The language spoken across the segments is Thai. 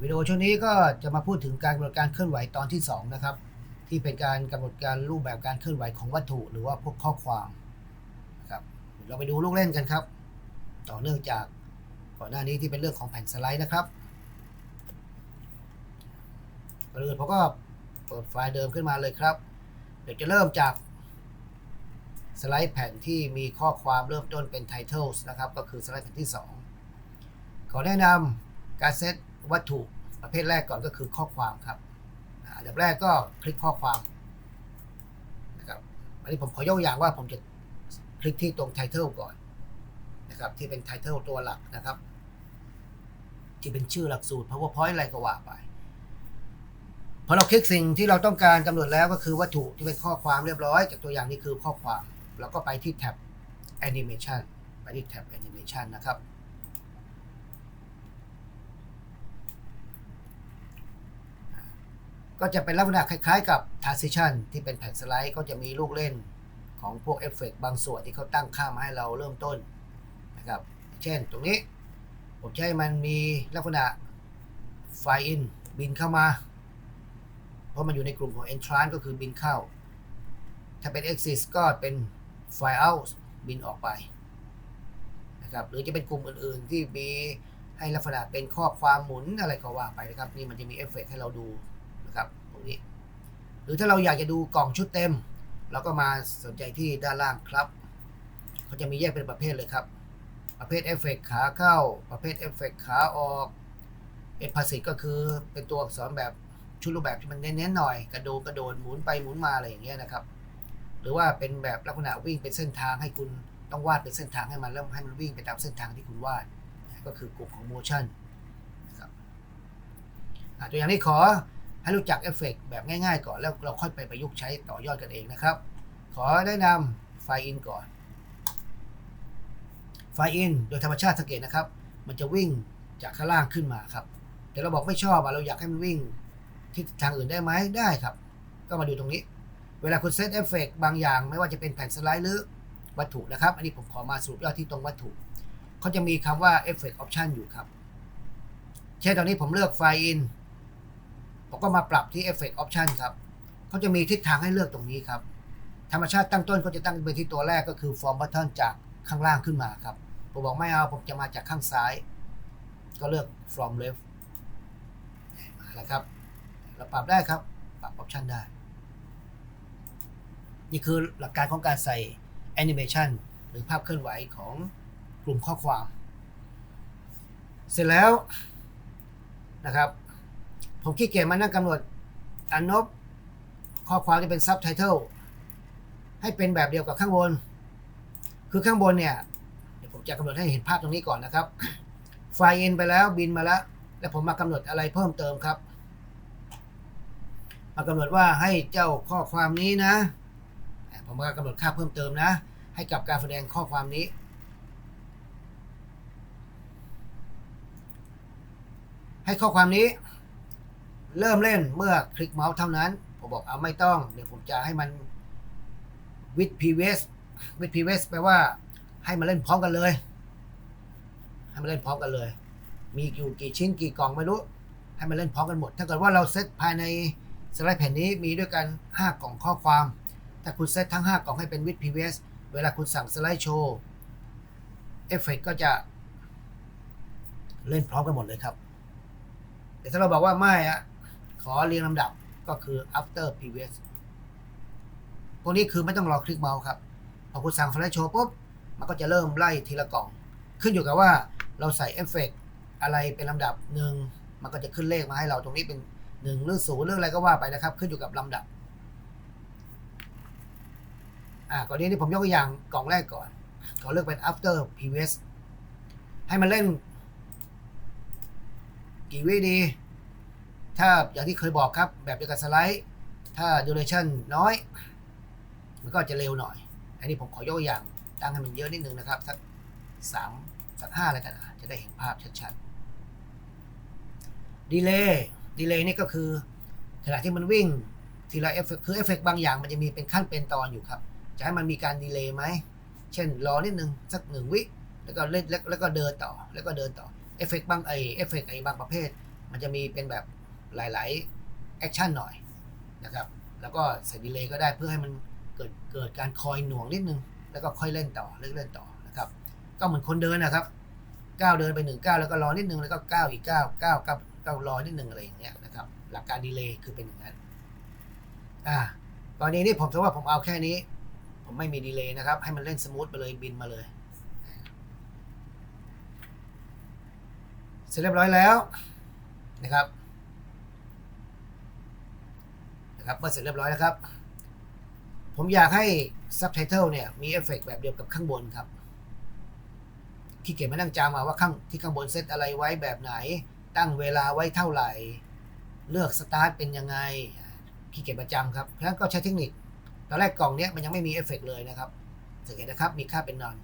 วิดีโอช่วงนี้ก็จะมาพูดถึงการกำหนดการเคลื่อนไหวตอนที่ 2 นะครับ ที่เป็นการกำหนดการรูปแบบการเคลื่อนไหวของวัตถุ หรือว่าพวกข้อความนะครับเดี๋ยวเราไปดูลูกเล่นกันครับ ต่อเนื่องจากก่อนหน้านี้ที่เป็นเรื่องของแผ่นสไลด์นะครับก่อนอื่นผมก็เปิดไฟล์เดิมขึ้นมาเลยครับ เดี๋ยวจะเริ่มจากสไลด์แผ่นที่มีข้อความเริ่มต้นเป็น titles นะครับ ก็คือสไลด์แผ่นที่ 2 ขอแนะนำการเซต วัตถุประเภทแรกก่อนก็คือข้อความครับอันดับแรกก็คลิกข้อความนะครับอันนี้ผมขอยกอย่างว่าผมจะคลิกที่ตรง title ก่อนนะครับที่เป็น title ตัวหลักนะครับ ที่เป็นชื่อหลักสูตร powerpoint อะไรก็ว่าไปพอเราคลิกสิ่งที่เราต้องการกำหนดแล้วก็คือวัตถุที่เป็นข้อความเรียบร้อย จากตัวอย่างนี้คือข้อความเราก็ไปที่แท็บ animation ไปที่แท็บ animation นะครับ ก็จะเป็นลักษณะคล้ายๆ กับ transition ที่เป็นแผ่นสไลด์ก็จะมีลูกเล่นของพวกเอฟเฟกต์บางส่วนที่เขาตั้งค่ามาให้เราเริ่มต้นนะครับ เช่นตรงนี้ ผมให้มันมีลักษณะไฟอินบินเข้ามา เพราะมันอยู่ในกลุ่มของ entrance ก็คือบินเข้า ถ้าเป็น exit ก็เป็น file out บินออกไปนะครับหรือจะเป็นกลุ่มอื่นๆที่มีให้ลักษณะเป็นข้อความหมุนอะไรก็ว่าไปนะครับ นี่มันจะมีเอฟเฟกต์ให้เราดู นะครับตรงนี้ หรือถ้าเราอยากจะดูกล่องชุดเต็ม เราก็มาสนใจที่ด้านล่างครับเขาจะมีแยกเป็นประเภทเลยครับ ประเภทเอฟเฟกต์ขาเข้า ประเภทเอฟเฟกต์ขาออกเอพาสิก็คือเป็นตัวอักษรแบบชุดรูปแบบที่มันเน้นๆหน่อย กระโดดกระโดดหมุนไปหมุนมาอะไรอย่างเงี้ยนะครับ หรือว่าเป็นแบบลักษณะวิ่งเป็นเส้นทางให้คุณต้องวาดเป็นเส้นทางให้มันแล้วให้มันวิ่งไปตามเส้นทางที่คุณวาด ก็คือกลุ่มของ motion นะครับอะตัวอย่างนี้ขอ ให้รู้จักเอฟเฟกต์แบบง่ายๆ ก่อนแล้วเราค่อยไปประยุกต์ใช้ต่อยอดกันเองนะครับ ขอแนะนำไฟอินก่อน ไฟอินโดยธรรมชาติสังเกตนะครับ มันจะวิ่งจากข้างล่างขึ้นมาครับ แต่เราบอกไม่ชอบอะเราอยากให้มันวิ่งที่ทางอื่นได้ไหมได้ครับ ก็มาดูตรงนี้ เวลาคุณเซตเอฟเฟกบางอย่าง ไม่ว่าจะเป็นแผ่นสไลด์หรือวัตถุนะครับ อันนี้ผมขอมาสรุปยอดที่ตรงวัตถุเขาจะมีคำว่า Effect Option อยู่ครับ เช่นตอนนี้ผมเลือกไฟล์ in ผมก็มาปรับที่ Effect Option ครับเขาจะมีทิศทางให้เลือกตรงนี้ครับ ธรรมชาติตั้งต้นเขาจะตั้งไปที่ตัวแรกก็คือ Form Button จากข้างล่างขึ้นมาครับ ผมบอกไม่เอา ผมจะมาจากข้างซ้าย ก็เลือก From Left มาแล้วครับ เราปรับได้ครับ ปรับ Option ได้ นี่คือหลักการของการใส่ Animation หรือภาพเคลื่อนไหวของกลุ่มข้อความ เสร็จแล้วนะครับ ผมขี้เกียจมานั่งกำหนดอันนบข้อความที่เป็น Subtitle ให้เป็นแบบเดียวกับข้างบน คือข้างบนเนี่ยเดี๋ยวผมจะกำหนดให้เห็นภาพตรงนี้ก่อนนะครับ ไฟล์ in ไปแล้วบินมาแล้ว แล้วผมมากำหนดอะไรเพิ่มเติมครับ มากำหนดว่าให้เจ้าข้อความนี้นะ ผมก็กำหนดค่าเพิ่มเติมนะ ให้กับการแสดงข้อความนี้ให้ข้อความนี้ เริ่มเล่นเมื่อคลิกเมาส์เท่านั้น ผมบอกเอาไม่ต้อง เดี๋ยวผมจะให้มัน with previous with previous แปลว่า ให้มันเล่นพร้อมกันเลย ให้มันเล่นพร้อมกันเลย มีอยู่กี่ชิ้นกี่กล่องไม่รู้ ให้มันเล่นพร้อมกันหมด ถ้าเกิดว่าเราเซตภายในสไลด์แผ่นนี้มีด้วยกัน 5 กล่องข้อความถ้าคุณเซตทั้ง 5 กล่องให้เป็น with previous เวลาคุณสั่งสไลด์โชว์เอฟเฟกก็จะเล่นพร้อมกันหมดเลยครับแต่ถ้าเราบอกว่าไม่อะ ขอเรียงลำดับก็คือ after previous พวกนี้คือไม่ต้องรอคลิกเมาส์ครับ พอคุณสั่งสไลด์โชว์ปุ๊บ มันก็จะเริ่มไล่ทีละกล่อง ขึ้นอยู่กับว่าเราใส่เอฟเฟกอะไรเป็นลำดับหนึ่งมันก็จะขึ้นเลขมาให้เราตรงนี้เป็นหนึ่งหรือศูนย์หรืออะไรก็ว่าไปนะครับ ขึ้นอยู่กับลำดับ อ่าก่อนนี้นี่ผมยกตัวอย่างกล่องแรกก่อนขอเลือกเป็น after previous ให้มันเล่น กี่วิดี ถ้าอย่างที่เคยบอกครับ แบบเดียวกับสไลด์ ถ้า duration น้อย มันก็จะเร็วหน่อย อันนี้ผมขอยกตัวอย่างตั้งให้มันเยอะนิดนึงนะครับ สักสามสักห้าอะไรกันอะจะได้เห็นภาพชัดๆดีเลย์ดีเลย์นี่ก็คือขณะที่มันวิ่งทีละเอฟเฟกคือเอฟเฟกบางอย่างมันจะมีเป็นขั้นเป็นตอนอยู่ครับ จะให้มันมีการดีเลย์ไหม เช่นรอนิดนึง สักหนึ่งวิ แล้วก็เล่นแล้วแล้วก็เดินต่อ แล้วก็เดินต่อ เอฟเฟกบางไอเอฟเฟกไอบางประเภท มันจะมีเป็นแบบ หลาย ๆ แอคชั่นหน่อยนะครับแล้วก็ใส่ดีเลย์ก็ได้เพื่อให้มันเกิดเกิดการคอยหน่วงนิดนึง แล้วก็ค่อยเล่นต่อเล่นเล่นต่อนะครับก็เหมือนคนเดินนะครับก้าวเดินไปหนึ่งก้าวแล้วก็รอนิดนึงแล้วก็ก้าวอีกก้าวก้าวก้าวก้าวรอนิดนึงอะไรอย่างเงี้ยนะครับหลักการดีเลย์คือเป็นอย่างนั้นอ่ากรณีนี้ผมถือว่าผมเอาแค่นี้ ผมไม่มีดีเลย์นะครับ ให้มันเล่นสมูทไปเลยบินมาเลยเสร็จเรียบร้อยแล้วนะครับ นะครับเมื่อเสร็จเรียบร้อยแล้วครับ ผมอยากให้ Subtitle เนี่ยมีเอฟเฟกต์แบบเดียวกับข้างบนครับขี้เกียจมานั่งจำมาว่าข้างที่ข้างบนเซตอะไรไว้แบบไหน ตั้งเวลาไว้เท่าไหร่ เลือกสตาร์ทเป็นยังไงขี้เกียจประจำครับเพราะฉะนั้นก็ใช้เทคนิค ตอนแรกกล่องเนี้ยมันยังไม่มีเอฟเฟกต์เลยนะครับสังเกตนะครับมีค่าเป็นนอน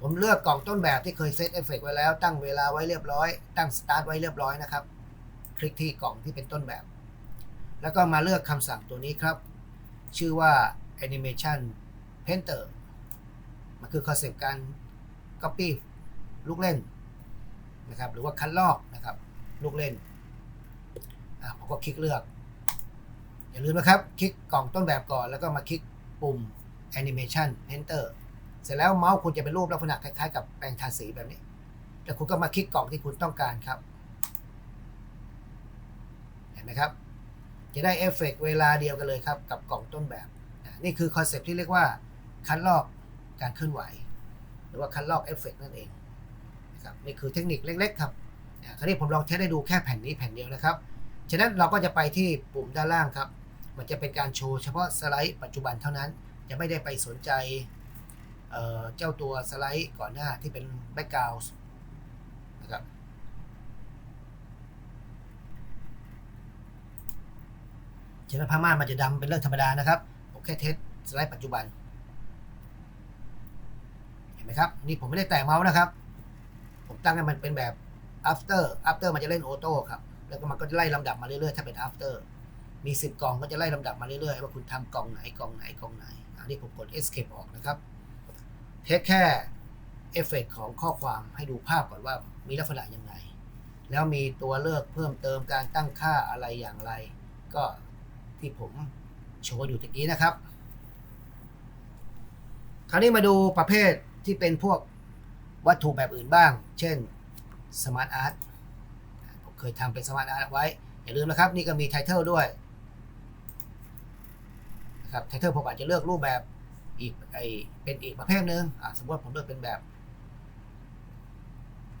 ผมเลือกกล่องต้นแบบที่เคยเซตเอฟเฟกต์ไว้แล้ว ตั้งเวลาไว้เรียบร้อย ตั้งสตาร์ทไว้เรียบร้อยนะครับ คลิกที่กล่องที่เป็นต้นแบบ แล้วก็มาเลือกคำสั่งตัวนี้ครับ ชื่อว่า animation painter มันคือคอนเซปต์การ copy ลูกเล่นนะครับ หรือว่าคัดลอกนะครับ ลูกเล่นอะผมก็คลิกเลือก อย่าลืมนะครับ คลิกกล่องต้นแบบก่อน แล้วก็มาคลิกปุ่ม animation painter เสร็จแล้วเมาส์คุณจะเป็นรูปลักษณะคล้ายๆกับแปรงทาสีแบบนี้ แล้วคุณก็มาคลิกกล่องที่คุณต้องการครับ เห็นไหมครับ จะได้เอฟเฟกต์เวลาเดียวกันเลยครับ กับกล่องต้นแบบ นี่คือคอนเซปที่เรียกว่าคัดลอกการเคลื่อนไหว หรือว่าคัดลอกเอฟเฟกต์นั่นเองนะครับนี่คือเทคนิคเล็ก ๆ ครับอ่าคราวนี้ผมลองเทสให้ดูแค่แผ่นนี้แผ่นเดียวนะครับ ฉะนั้นเราก็จะไปที่ปุ่มด้านล่างครับ มันจะเป็นการโชว์เฉพาะสไลด์ปัจจุบันเท่านั้น จะไม่ได้ไปสนใจเเจ้าตัวสไลด์ก่อนหน้าที่เป็นแบ็กกราวด์นะครับ ฉะนั้นผ้าม่านมันจะดำเป็นเรื่องธรรมดานะครับผมแค่เทสสไลด์ปัจจุบัน เห็นไหมครับ นี่ผมไม่ได้แตะเมาส์นะครับ ผมตั้งให้มันเป็นแบบ after after มันจะเล่นออโต้ครับ แล้วก็มันก็จะไล่ลำดับมาเรื่อยๆ ถ้าเป็น after มี 10 กล่องก็จะไล่ลำดับมาเรื่อยๆ ว่าคุณทำกล่องไหนกล่องไหนกล่องไหน อันนี้ผมกด escape ออกนะครับ เทสแค่เอฟเฟกของข้อความให้ดูภาพก่อนว่ามีลักษณะยังไง แล้วมีตัวเลือกเพิ่มเติมการตั้งค่าอะไรอย่างไร ก็ ที่ผมโชว์อยู่ตะกี้นะครับ คราวนี้มาดูประเภทที่เป็นพวกวัตถุแบบอื่นบ้าง เช่น Smart Art ผมเคยทำเป็นสมาร์ทอาร์ตไว้ อย่าลืมนะครับ นี่ก็มีไทเทลด้วยนะครับไทเทลผมอาจจะเลือกรูปแบบอีกไอเป็นอีกประเภทหนึ่งสมมติผมเลือกเป็นแบบ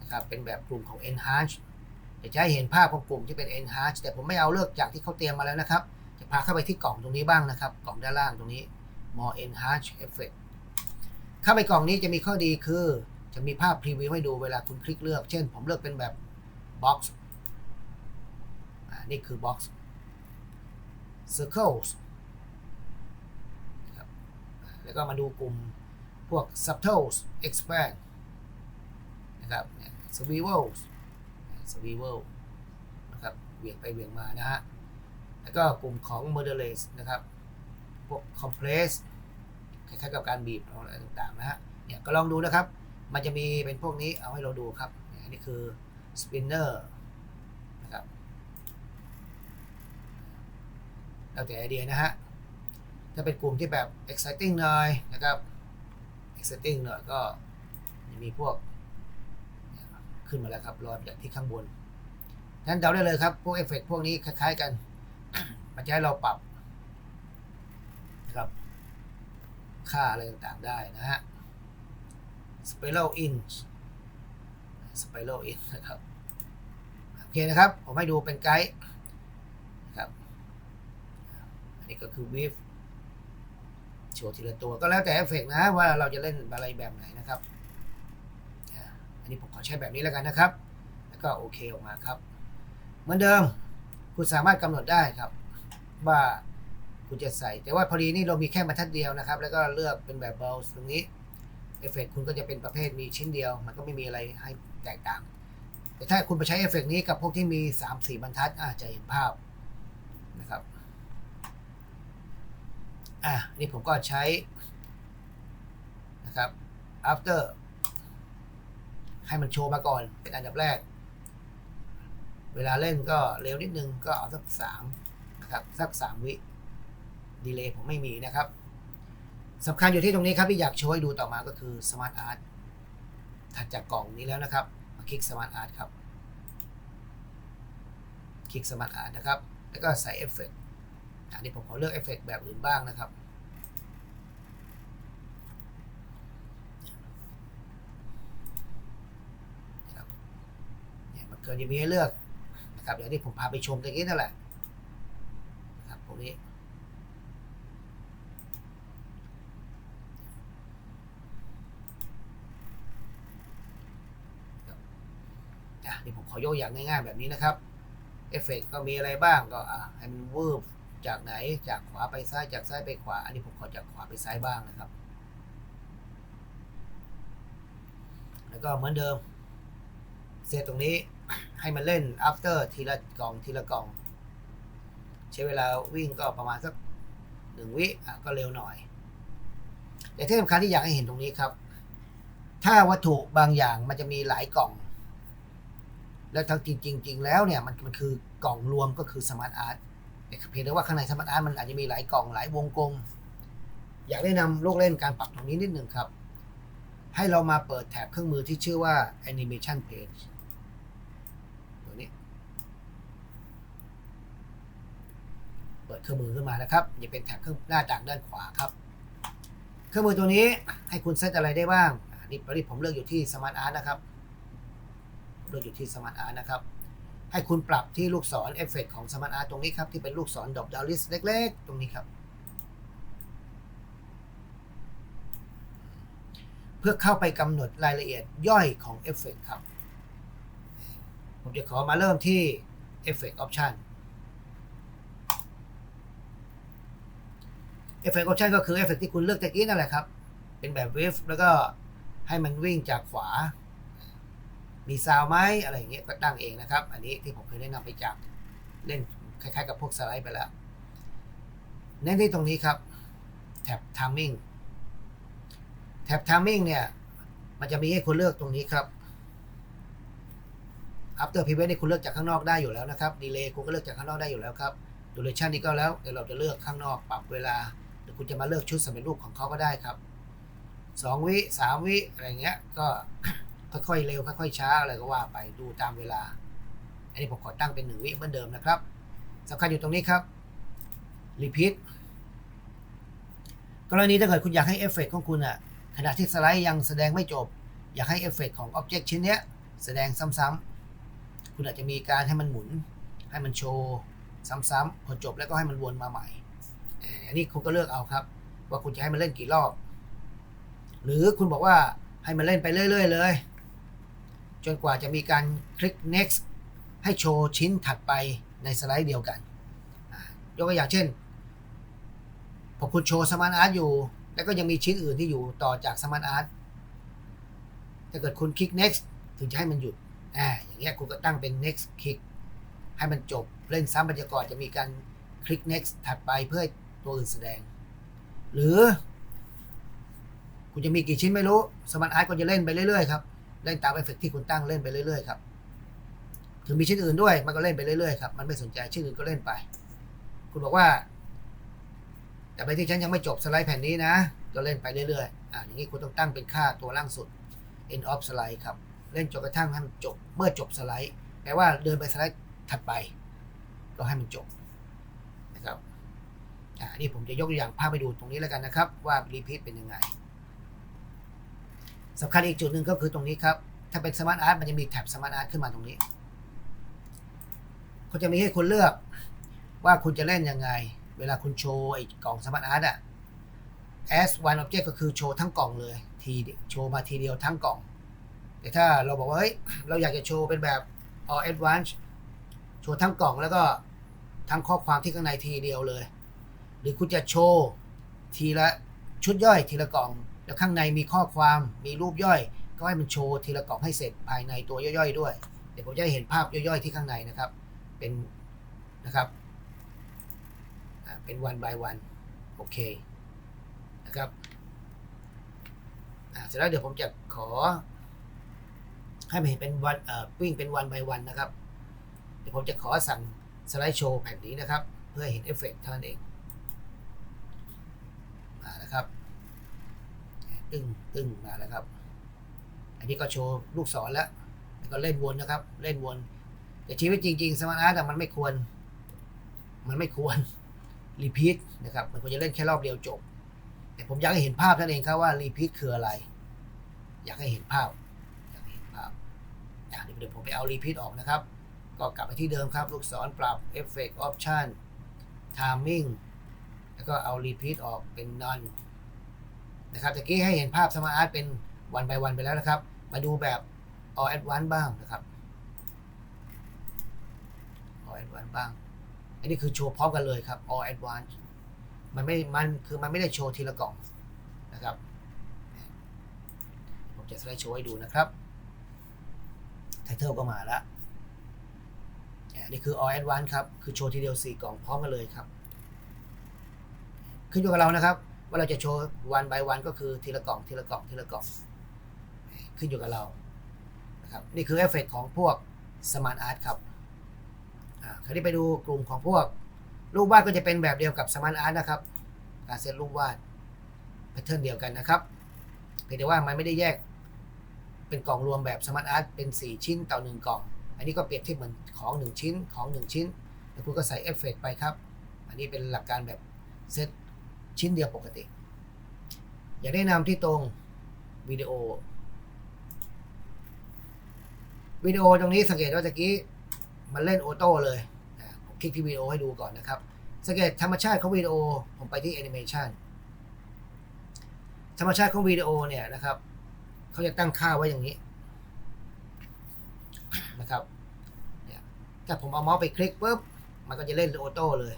นะครับเป็นแบบกลุ่มของ Enhance เดี๋ยวจะให้เห็นภาพของกลุ่มที่เป็น Enhance แต่ผมไม่เอาเลือกจากที่เขาเตรียมมาแล้วนะครับ พาเข้าไปที่กล่องตรงนี้บ้างนะครับ กล่องด้านล่างตรงนี้ More Enhance Effect เข้าไปกล่องนี้จะมีข้อดีคือ จะมีภาพพรีวิวให้ดูเวลาคุณคลิกเลือก เช่น ผมเลือกเป็นแบบ Box นี่คือ Box Circles แล้วก็มาดูกลุ่มพวก Subtles Expand นะครับ swivels swivel นะครับเวี่ยงไปเวี่ยงมานะฮะ แล้วก็กลุ่มของ Modulate นะครับ พวก Compress คล้ายๆกับการบีบอะไรต่างๆนะฮะ เนี่ยก็ลองดูนะครับ มันจะมีเป็นพวกนี้เอาให้เราดูครับนี่ยอันนี่คือ Spinner นะครับแล้วแต่ไอเดียนะฮะ ถ้าเป็นกลุ่มที่แบบ exciting หน่อยนะครับ exciting หน่อยก็มีพวกขึ้นมาแล้วครับรอยจากที่ข้างบนนั้นเดาได้เลยครับ พวกเอฟเฟกพวกนี้คล้ายๆกัน มันจะให้เราปรับนะครับ ค่าอะไรต่างๆได้นะฮะ spiral in spiral in นะครับ โอเคนะครับ ผมให้ดูเป็นไกด์นะครับ อันนี้ก็คือ wave โชว์ทีละตัวก็แล้วแต่เอฟเฟกต์นะ ว่าเราจะเล่นอะไรแบบไหนนะครับ อันนี้ผมขอใช้แบบนี้แล้วกันนะครับ แล้วก็โอเคออกมาครับ เหมือนเดิม คุณสามารถกำหนดได้ครับ ว่าคุณจะใส่ แต่ว่าพอดีนี่เรามีแค่บรรทัดเดียวนะครับ แล้วก็เลือกเป็นแบบเบลตรงนี้เอฟเฟกต์คุณก็จะเป็นประเภทมีชิ้นเดียว มันก็ไม่มีอะไรให้แตกต่าง แต่ถ้าคุณไปใช้เอฟเฟกต์นี้กับพวกที่มี 3-4 บรรทัดอาจจะเห็นภาพนะครับอะนี่ผมก็ใช้นะครับ after ให้มันโชว์มาก่อนเป็นอันดับแรก เวลาเล่นก็เร็วนิดนึงก็เอาสักสามนะครับสักสามวิดีเลย์ผมไม่มีนะครับสำคัญอยู่ที่ตรงนี้ครับที่อยากโชว์ให้ดูต่อมาก็คือ Smart Art ถัดจากกล่องนี้แล้วนะครับ มาคลิก Smart Art ครับ คลิก Smart Art นะครับ แล้วก็ใส่เอฟเฟกต์อันนี้ผมขอเลือกเอฟเฟกต์แบบอื่นบ้างนะครับนะครับเนี่ยมันเกิดจะมีให้เลือก นะครับอย่างที่ผมพาไปชมตะกี้นั่นแหละนะครับพวกนี้ครับอะนี่ผมขอยกอย่างง่ายๆแบบนี้นะครับเอฟเฟกต์ก็มีอะไรบ้างก็อะให้มันวืบจากไหนจากขวาไปซ้ายจากซ้ายไปขวา อันนี้ผมขอจากขวาไปซ้ายบ้างนะครับ แล้วก็เหมือนเดิมเซตตรงนี้ ให้มันเล่น after ทีละกล่องทีละกล่อง ใช้เวลาวิ่งก็ประมาณสักหนึ่งวิก็เร็วหน่อย แต่ที่สำคัญที่อยากให้เห็นตรงนี้ครับ ถ้าวัตถุบางอย่างมันจะมีหลายกล่อง แล้วทั้งจริงจริง ๆ แล้วเนี่ยมันมันคือกล่องรวมก็คือ smart art แต่เพียงแต่ว่าข้างใน smart art มันอาจจะมีหลายกล่องหลายวงกลม อยากแนะนำลูกเล่นการปรับตรงนี้นิดหนึ่งครับ ให้เรามาเปิดแถบเครื่องมือที่ชื่อว่า animation page ตัวนี้ เปิดเครื่องมือขึ้นมานะครับจะเป็นแถบเครื่องหน้าต่างด้านขวาครับ เครื่องมือตัวนี้ให้คุณเซตอะไรได้บ้างนี่ตอนนี้ผมเลือกอยู่ที่ Smart Art นะครับเลือกอยู่ที่ Smart Art นะครับ ให้คุณปรับที่ลูกศรเอฟเฟกของ Smart Art ตรงนี้ครับ ที่เป็นลูกศรดอกดาวลิสเล็ก ๆ ตรงนี้ครับ เพื่อเข้าไปกำหนดรายละเอียดย่อยของเอฟเฟกครับ ผมจะขอมาเริ่มที่ Effect Option Effect Option ก็คือเอฟเฟกที่คุณเลือกตะกี้นั่นแหละครับ เป็นแบบเวฟแล้วก็ให้มันวิ่งจากขวา มีซาวไหมอะไรอย่างเงี้ยก็ตั้งเองนะครับ อันนี้ที่ผมเคยแนะนำไปจากเล่นคล้ายๆ กับพวกสไลด์ไปแล้วเน้นที่ตรงนี้ครับแท็บ Timing แท็บ Timing เนี่ย มันจะมีให้คุณเลือกตรงนี้ครับ After Prevent นี่คุณเลือกจากข้างนอกได้อยู่แล้วนะครับ Delay คุณก็เลือกจากข้างนอกได้อยู่แล้วครับ Duration นี่ก็แล้วเดี๋ยวเราจะเลือกข้างนอกปรับเวลา คุณจะมาเลือกชุดสำเร็จรูปของเขาก็ได้ครับสองวิสามวิอะไรเงี้ยก็ค่อยๆเร็วค่อยๆช้าอะไรก็ว่าไปดูตามเวลา อันนี้ผมขอตั้งเป็นหนึ่งวิเหมือนเดิมนะครับสำคัญอยู่ตรงนี้ครับ Repeat กรณีถ้าเกิดคุณอยากให้เอฟเฟกของคุณอะขณะที่สไลด์ยังแสดงไม่จบ อยากให้เอฟเฟกของอ็อบเจกต์ชิ้นเนี้ยแสดงซ้ำๆคุณอาจจะมีการให้มันหมุน ให้มันโชว์ ซ้ำๆพอจบแล้วก็ให้มันวนมาใหม่ อันนี้คุณก็เลือกเอาครับ ว่าคุณจะให้มันเล่นกี่รอบ หรือคุณบอกว่าให้มันเล่นไปเรื่อย ๆ เลย จนกว่าจะมีการคลิก next ให้โชว์ชิ้นถัดไปในสไลด์เดียวกัน ยกตัวอย่างเช่นพอคุณโชว์สมาร์ทอาร์ตอยู่ แล้วก็ยังมีชิ้นอื่นที่อยู่ต่อจากสมาร์ทอาร์ตถ้าเกิดคุณคลิก next ถึงจะให้มันหยุดอ่าอย่างเงี้ยคุณก็ตั้งเป็น next คลิกให้มันจบ เล่นซ้ำบรรยากาศจะมีการคลิก next ถัดไปเพื่อ ตัวอื่นแสดง หรือ คุณจะมีกี่ชิ้นไม่รู้ สมาร์ทอาร์ตก็จะเล่นไปเรื่อยๆครับเล่นตามเอฟเฟกต์ที่คุณตั้งเล่นไปเรื่อยๆครับถึงมีชิ้นอื่นด้วยมันก็เล่นไปเรื่อยๆครับมันไม่สนใจชิ้นอื่นก็เล่นไป คุณบอกว่า แต่ไปที่ฉันยังไม่จบสไลด์แผ่นนี้นะ ก็เล่นไปเรื่อยๆอ่าอย่างนี้คุณต้องตั้งเป็นค่าตัวล่างสุด end of slide ครับเล่นจนกระทั่งให้มันจบเมื่อจบสไลด์แปลว่าเดินไปสไลด์ถัดไป ก็ให้มันจบนะครับ อ่านี่ผมจะยกตัวอย่างภาพไปดูตรงนี้แล้วกันนะครับ ว่ารีพีทเป็นยังไงสำคัญอีกจุดหนึ่งก็คือตรงนี้ครับ ถ้าเป็นสมาร์ทอาร์ตมันจะมีแท็บสมาร์ทอาร์ตขึ้นมาตรงนี้เขาจะมีให้คุณเลือกว่าคุณจะเล่นยังไง เวลาคุณโชว์ไอ้กล่องสมาร์ทอาร์ตอะ as one object ก็คือโชว์ทั้งกล่องเลยทีโชว์มาทีเดียวทั้งกล่อง แต่ถ้าเราบอกว่าเฮ้ยเราอยากจะโชว์เป็นแบบ all advanced โชว์ทั้งกล่องแล้วก็ทั้งข้อความที่ข้างในทีเดียวเลย หรือคุณจะโชว์ทีละชุดย่อยทีละกล่อง แล้วข้างในมีข้อความมีรูปย่อย ก็ให้มันโชว์ทีละกล่องให้เสร็จภายในตัวย่อยๆ ด้วย เดี๋ยวผมจะให้เห็นภาพย่อยๆที่ข้างในนะครับ เป็นนะครับเป็น one by one โอเคนะครับเสร็จแล้วเดี๋ยวผมจะขอ ให้มันเห็นเป็นวันเอ่อวิ่งเป็น one by one นะครับ เดี๋ยวผมจะขอสั่งสไลด์โชว์แผ่นนี้นะครับ เพื่อเห็นเอฟเฟกต์เท่านั้นเองมาแล้วครับ ตึ้งตึ้งมาแล้วครับ อันนี้ก็โชว์ลูกศรแล้วแล้วก็เล่นวนนะครับ เล่นวน แต่ชีวิตจริง ๆ สมาร์ทอาร์ตมันไม่ควร มันไม่ควรรีพีทนะครับ มันควรจะเล่นแค่รอบเดียวจบ แต่ผมอยากให้เห็นภาพนั่นเองครับว่ารีพีทคืออะไร อยากให้เห็นภาพ อยากให้เห็นภาพเดี๋ยวผมไปเอารีพีทออกนะครับ ก็กลับไปที่เดิมครับ ลูกศรปรับเอฟเฟกต์ออปชันไทมิ่งแล้วก็เอารีพีทออกเป็น none น นะครับตะกี้ให้เห็นภาพสมาร์ทเป็นวันไปวันไปแล้วนะครับ มาดูแบบ all at once บ้างนะครับ all at once บ้าง อันนี้คือโชว์พร้อมกันเลยครับ all at once มันไม่ มันคือมันไม่ได้โชว์ทีละกล่องนะครับ ผมจะสไลด์โชว์ให้ดูนะครับไทเทลก็มาแล้วอันนี้คือ all at once ครับ คือโชว์ทีเดียว 4 กล่องพร้อมกันเลยครับ ขึ้นอยู่กับเรานะครับ ว่าเราจะโชว์วัน by วันก็คือทีละกล่องทีละกล่องทีละกล่อง ขึ้นอยู่กับเรานะครับนี่คือเอฟเฟกต์ของพวก Smart Art ครับอ่าคราวนี้ไปดูกลุ่มของพวกรูปวาดก็จะเป็นแบบเดียวกับ Smart Art นะครับ การเซตรูปวาดแพทเทิร์นเดียวกันนะครับ เพียงแต่ว่ามันไม่ได้แยกเป็นกล่องรวมแบบ Smart Art เป็น 4 ชิ้นต่อ 1 กล่อง อันนี้ก็เปรียบเทียบเหมือนของ 1 ชิ้นของ 1 ชิ้น แล้วคุณก็ใส่เอฟเฟกต์ไปครับ อันนี้เป็นหลักการแบบเซต ชิ้นเดียวปกติ อยากแนะนำที่ตรงวิดีโอวิดีโอตรงนี้สังเกตว่าตะกี้มันเล่นออโต้เลยผมคลิกที่วิดีโอให้ดูก่อนนะครับ สังเกตธรรมชาติของวิดีโอผมไปที่แอนิเมชันธรรมชาติของวิดีโอเนี่ยนะครับเขาจะตั้งค่าไว้อย่างนี้นะครับเนี่ยถ้าผมเอาเมาส์ไปคลิกปุ๊บมันก็จะเล่นออโต้เลย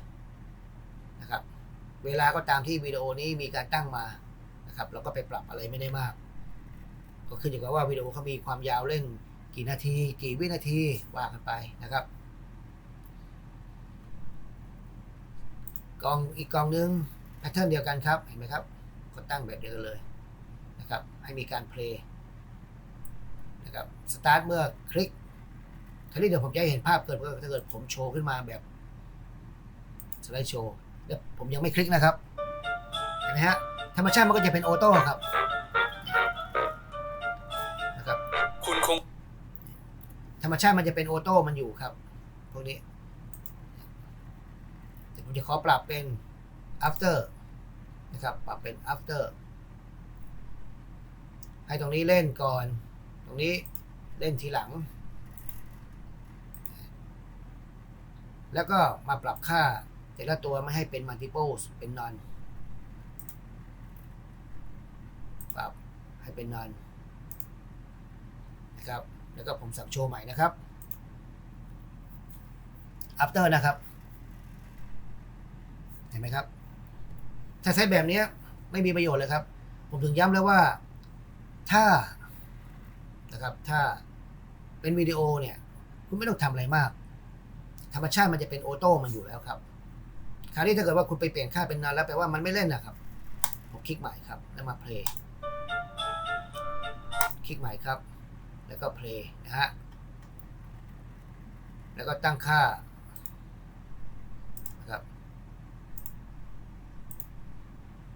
เวลาก็ตามที่วิดีโอนี้มีการตั้งมานะครับเราก็ไปปรับอะไรไม่ได้มาก ก็ขึ้นอยู่กับว่าวิดีโอเขามีความยาวเล่นกี่นาที กี่วินาทีว่ากันไปนะครับกล่องอีกกล่องหนึงแพทเทิร์นเดียวกันครับเห็นไหมครับ ก็ตั้งแบบเดียวกันเลยนะครับ ให้มีการเพลย์นะครับสตาร์ทเมื่อคลิกคราวนี้เดี๋ยวผมจะเห็นภาพเกิดถ้าเกิดผมโชว์ขึ้นมาแบบสไลด์โชว์ เดี๋ยวผมยังไม่คลิกนะครับเห็นไหมฮะธรรมชาติมันก็จะเป็นออโต้ครับนะครับ คุณคง ธรรมชาติมันจะเป็นออโต้มันอยู่ครับพวกนี้เดี๋ยวผมจะขอปรับเป็น after นะครับปรับเป็น after ให้ตรงนี้เล่นก่อน ตรงนี้เล่นทีหลัง แล้วก็มาปรับค่า แต่ละตัวไม่ให้เป็น multiples เป็น none ปรับให้เป็น none นะครับ แล้วก็ผมสับโชว์ใหม่นะครับ after นะครับ เห็นไหมครับ ถ้าใช้แบบนี้ไม่มีประโยชน์เลยครับ ผมถึงย้ำแล้วว่าถ้านะครับถ้าเป็นวิดีโอเนี่ย คุณไม่ต้องทำอะไรมาก ธรรมชาติมันจะเป็นออโต้มันอยู่แล้วครับ คราวนี้ถ้าเกิดว่าคุณไปเปลี่ยนค่าเป็นนานแล้วแปลว่ามันไม่เล่นนะครับ ผมคลิกใหม่ครับ แล้วมาเพลย์คลิกใหม่ครับ แล้วก็เพลย์นะฮะ แล้วก็ตั้งค่านะครับ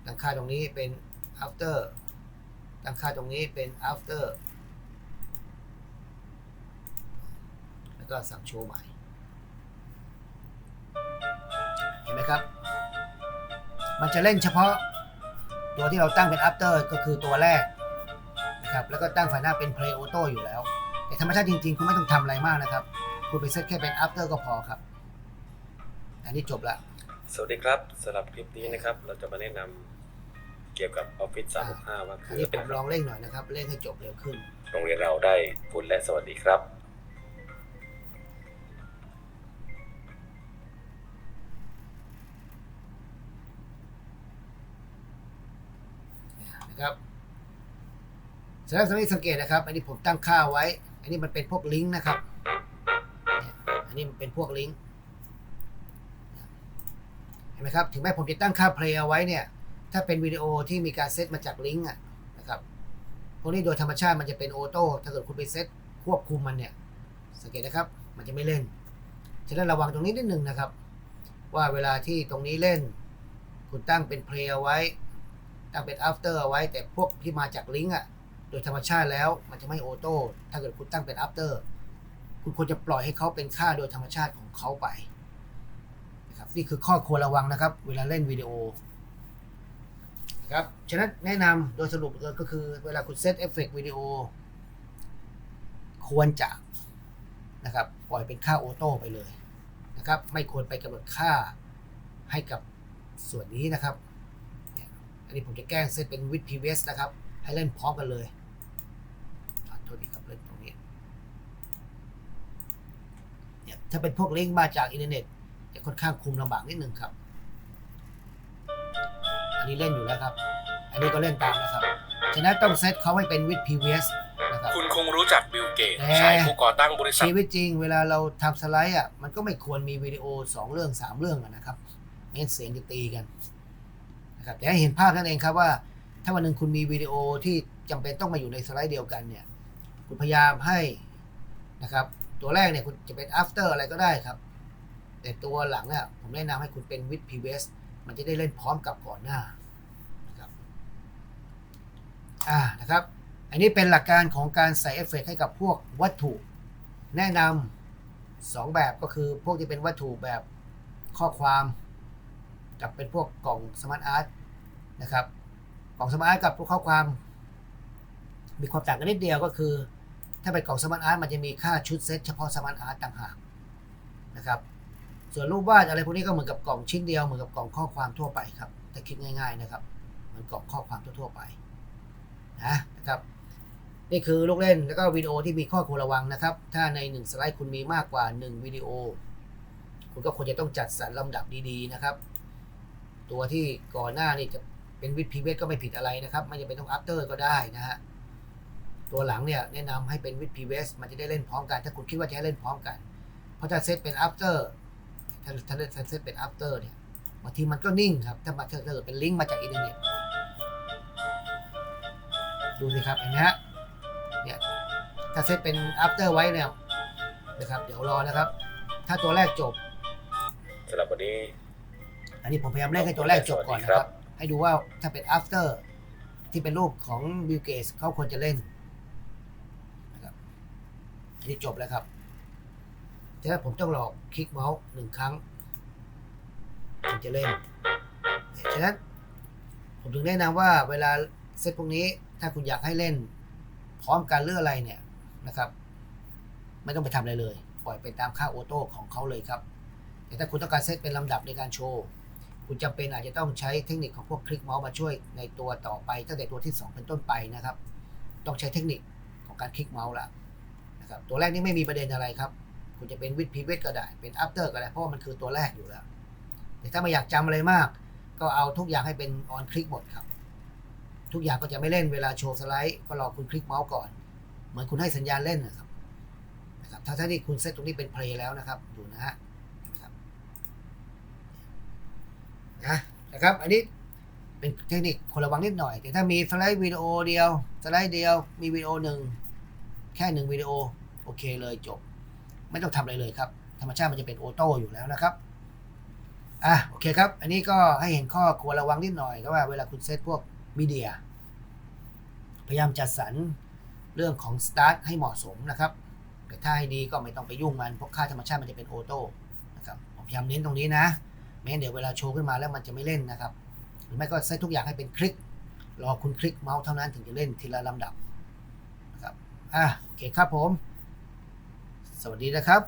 ตั้งค่าตรงนี้เป็น after ตั้งค่าตรงนี้เป็น after แล้วก็สั่งโชว์ใหม่ ไหมครับ มันจะเล่นเฉพาะตัวที่เราตั้งเป็น after ก็คือตัวแรกนะครับ แล้วก็ตั้งไฟหน้าเป็น play auto อยู่แล้ว แต่ธรรมชาติจริง ๆ คุณไม่ต้องทำอะไรมากนะครับ คุณไปเซตแค่เป็น after ก็พอครับ อันนี้จบละ สวัสดีครับสำหรับคลิปนี้นะครับ เราจะมาแนะนำเกี่ยวกับ Office 365 ว่าอัคืนอนี้ผเป็นมลองเร่งหน่อยนะครับ เร่งให้จบเร็วขึ้น โรงเรียนเราได้คุณและสวัสดีครับ นะครับสำหรับสมิสังเกตนะครับ อันนี้ผมตั้งค่าไว้ อันนี้มันเป็นพวกลิงก์นะครับ อันนี้มันเป็นพวกลิงก์เห็นไหมครับ ถึงแม้ผมจะตั้งค่าเพลย์เอาไว้เนี่ย ถ้าเป็นวิดีโอที่มีการเซตมาจากลิงก์อะนะครับพวกนี้โดยธรรมชาติมันจะเป็นออโต้ ถ้าเกิดคุณไปเซตควบคุมมันเนี่ย สังเกตนะครับ มันจะไม่เล่น ฉะนั้นระวังตรงนี้นิดนึงนะครับ ว่าเวลาที่ตรงนี้เล่น คุณตั้งเป็นเพลย์เอาไว้ ตั้งเป็น after เอาไว้แต่พวกที่มาจากลิงก์อะ โดยธรรมชาติแล้วมันจะไม่ออโต้ถ้าเกิดคุณตั้งเป็น after คุณควรจะปล่อยให้เขาเป็นค่าโดยธรรมชาติของเขาไปนะครับนี่คือข้อควรระวังนะครับ เวลาเล่นวิดีโอนะครับฉะนั้นแนะนำโดยสรุปก็คือเวลาคุณเซตเอฟเฟกต์วิดีโอควรจะนะครับปล่อยเป็นค่าออโต้ไปเลยนะครับ ไม่ควรไปกำหนดค่าให้กับส่วนนี้นะครับ อันนี้ผมจะแกล้งเซตเป็นวิด previous นะครับ ให้เล่นพร้อมกันเลยขอโทษดีครับเล่นตรงนี้เนี่ยถ้าเป็นพวกลิงก์มาจากอินเทอร์เน็ตจะค่อนข้างคุมลำบากนิดนึงครับ อันนี้เล่นอยู่แล้วครับ อันนี้ก็เล่นตามนะครับ ฉะนั้นต้องเซตเขาให้เป็นวิด previous นะครับ คุณคงรู้จักบิลเกตแน่ชายผู้ก่อตั้งบริษัทชีวิตจริง เวลาเราทำสไลด์อะมันก็ไม่ควรมีวิดีโอ 2 เรื่อง 3 เรื่องอะนะครับไม่งั้นเสียงจะตีกัน นะครับแต่ให้เห็นภาพนั่นเองครับว่า ถ้าวันหนึ่งคุณมีวิดีโอที่จำเป็นต้องมาอยู่ในสไลด์เดียวกันเนี่ย คุณพยายามให้นะครับ ตัวแรกเนี่ยคุณจะเป็น after อะไรก็ได้ครับ แต่ตัวหลังเนี่ยผมแนะนำให้คุณเป็น with previous มันจะได้เล่นพร้อมกับก่อนหน้านะครับอ่านะครับ อันนี้เป็นหลักการของการใส่เอฟเฟกให้กับพวกวัตถุ แนะนำสองแบบก็คือพวกที่เป็นวัตถุแบบข้อความ กับเป็นพวกกล่องสมาร์ทอาร์ตนะครับกล่องสมาร์ทอาร์ตกับพวกข้อความ มีความต่างกันนิดเดียวก็คือ ถ้าเป็นกล่องสมาร์ทอาร์ตมันจะมีค่าชุดเซตเฉพาะสมาร์ทอาร์ตต่างหากนะครับส่วนรูปวาดอะไรพวกนี้ก็เหมือนกับกล่องชิ้นเดียวเหมือนกับกล่องข้อความทั่วไปครับถ้าคิดง่าย ๆนะครับ เหมือนกล่องข้อความทั่วๆไปนะนะครับนี่คือลูกเล่นแล้วก็วิดีโอที่มีข้อควรระวังนะครับ ถ้าใน 1 สไลด์คุณมีมากกว่า 1 วิดีโอ คุณก็ควรจะต้องจัดสรรลำดับดีๆนะครับ ตัวที่ก่อนหน้านี่จะเป็นวิดพีเวสก็ไม่ผิดอะไรนะครับ ไม่จำเป็นต้องอัปเตอร์ก็ได้นะฮะตัวหลังเนี่ยแนะนำให้เป็นวิดพีเวสมันจะได้เล่นพร้อมกัน ถ้าคุณคิดว่าจะให้เล่นพร้อมกัน เพราะถ้าเซตเป็นอัปเตอร์ถ้าถ้าเซตเป็นอัปเตอร์เนี่ยบางทีมันก็นิ่งครับ ถ้ามาถ้าเกิดเป็นลิงก์มาจากอินเทอร์เน็ตดูสิครับเห็นไหมฮะเนี่ยถ้าเซตเป็น after ไว้เนี่ยนะครับ เดี๋ยวรอนะครับ ถ้าตัวแรกจบสำหรับวันนี้ อันนี้ผมพยายามเล่นให้ตัวแรกจบก่อนนะครับ ให้ดูว่าถ้าเป็น after ที่เป็นรูปของ Bill Gates เขาควรจะเล่นนะครับอันนี้จบแล้วครับฉะนั้นผมต้องหลอกคลิกเมาส์หนึ่งครั้งถึงจะเล่นฉะนั้นผมถึงแนะนำว่าเวลาเซตพวกนี้ถ้าคุณอยากให้เล่น พร้อมกันหรืออะไรเนี่ยนะครับ ไม่ต้องไปทำอะไรเลย ปล่อยไปตามค่าออโต้ของเขาเลยครับแต่ถ้าคุณต้องการเซตเป็นลำดับในการโชว์ คุณจำเป็นอาจจะต้องใช้เทคนิคของพวกคลิกเมาส์มาช่วยในตัวต่อไปตั้งแต่ตัวที่ 2 เป็นต้นไปนะครับ ต้องใช้เทคนิคของการคลิกเมาส์ละนะครับตัวแรกนี่ไม่มีประเด็นอะไรครับ คุณจะเป็นวิดพีเวทก็ได้เป็นอัปเตอร์ก็ได้เพราะว่ามันคือตัวแรกอยู่แล้ว แต่ถ้าไม่อยากจำอะไรมาก ก็เอาทุกอย่างให้เป็นออนคลิกหมดครับ ทุกอย่างก็จะไม่เล่นเวลาโชว์สไลด์ก็รอคุณคลิกเมาส์ก่อนเหมือนคุณให้สัญญาณเล่นนะครับนะครับถ้าถ้าที่คุณเซตตรงนี้เป็นเพลย์แล้วนะครับดูนะฮะนะครับ นะนะครับ อันนี้เป็นเทคนิคคนระวังนิดหน่อย แต่ถ้ามีสไลด์วิดีโอเดียวสไลด์เดียวมีวิดีโอหนึ่งแค่หนึ่งวิดีโอโอเคเลยจบ ไม่ต้องทำอะไรเลยครับ ธรรมชาติมันจะเป็นออโต้อยู่แล้วนะครับอะโอเคครับ อันนี้ก็ให้เห็นข้อควรระวังนิดหน่อยก็ว่าเวลาคุณเซตพวกมีเดียพยายามจัดสรรเรื่องของสตาร์ทให้เหมาะสมนะครับ แต่ถ้าให้ดีก็ไม่ต้องไปยุ่งมันเพราะค่าธรรมชาติมันจะเป็นออโต้นะครับผมพยายามเน้นตรงนี้นะ ไม่งั้นเดี๋ยวเวลาโชว์ขึ้นมาแล้วมันจะไม่เล่นนะครับ หรือไม่ก็เซตทุกอย่างให้เป็นคลิก รอคุณคลิกเมาส์เท่านั้นถึงจะเล่นทีละลำดับนะครับอะโอเคครับผม สวัสดีนะครับ